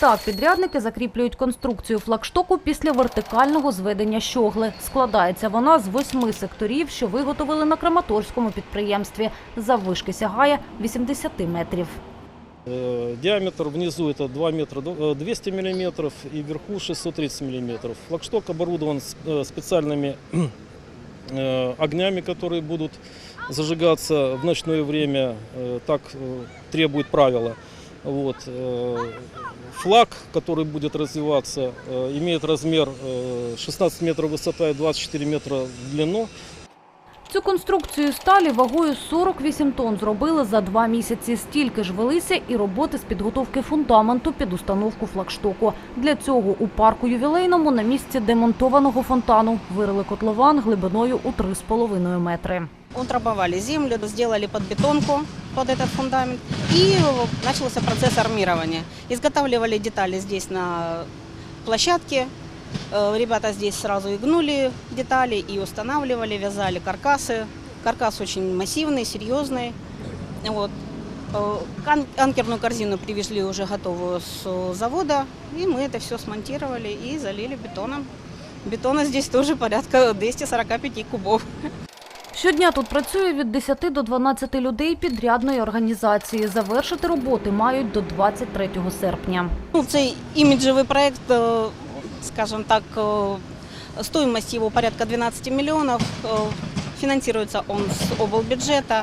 Так, підрядники закріплюють конструкцію флагштоку після вертикального зведення щогли. Складається вона з восьми секторів, що виготовили на Краматорському підприємстві. Заввишки сягає 80 метрів. Э, Диаметр внизу это 2 метра э, 200 миллиметров и вверху 630 миллиметров. Флагшток оборудован с- э, специальными э, огнями, которые будут зажигаться в ночное время, э, так э, требует правила. Вот. э, Флаг, который будет развиваться, э, имеет размер э, 16 метров высота и 24 метра в длину. Цю конструкцію сталі вагою 48 тонн зробили за два місяці. Стільки ж велися і роботи з підготовки фундаменту під установку флагштоку. Для цього у парку ювілейному на місці демонтованого фонтану вирили котлован глибиною у 3,5 метри. Утрамбовали землю, сделали подбетонку Под этот фундамент и начался процесс армирования. Изготавливали детали здесь на площадке. Э, Ребята здесь сразу и гнули детали, и устанавливали, вязали каркасы. Каркас очень массивный, серьезный. Вот. Э, Анкерную корзину привезли уже готовую с завода, и мы это все смонтировали и залили бетоном. Бетона здесь тоже порядка 245 кубов. Щодня тут працює від 10 до 12 людей підрядної організації. Завершити роботи мають до 23 серпня. Ну, цей іміджевий проект, е, скажімо так, стоїмость його порядка 12 мільйонів. Е, Фінансується він з облбюджету.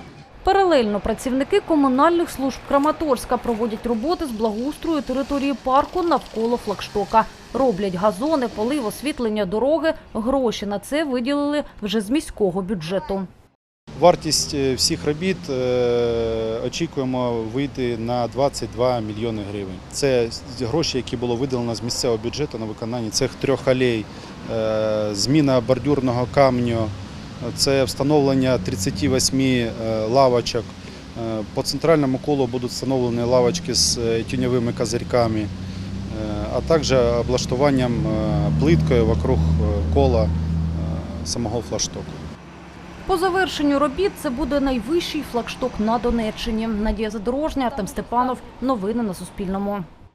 Паралельно працівники комунальних служб Краматорська проводять роботи з благоустрою території парку навколо флагштока. Роблять газони, полив, освітлення дороги. Гроші на це виділили вже з міського бюджету. Вартість е, всіх робіт е, очікуємо вийти на 22 мільйони гривень. Це гроші, які було виділено з місцевого бюджету на виконання цих трьох алей, е, зміна бордюрного камню, це встановлення 38 е, лавочок. Е, По центральному колу будуть встановлені лавочки з е, тіньовими козирьками, а також облаштуванням плиткою вокруг кола самого флагштоку. По завершенню робіт це буде найвищий флагшток на Донеччині. Надія Задорожня, Артем Степанов. Новини на Суспільному.